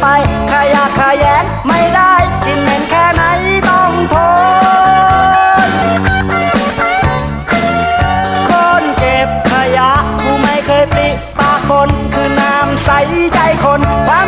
ไปขยะขยงไม่ได้กินเหม็นแค่ไหนต้องทนคนเก็บขยะกูไม่เคยปริปากบนคือน้ำใสใจคนคว้า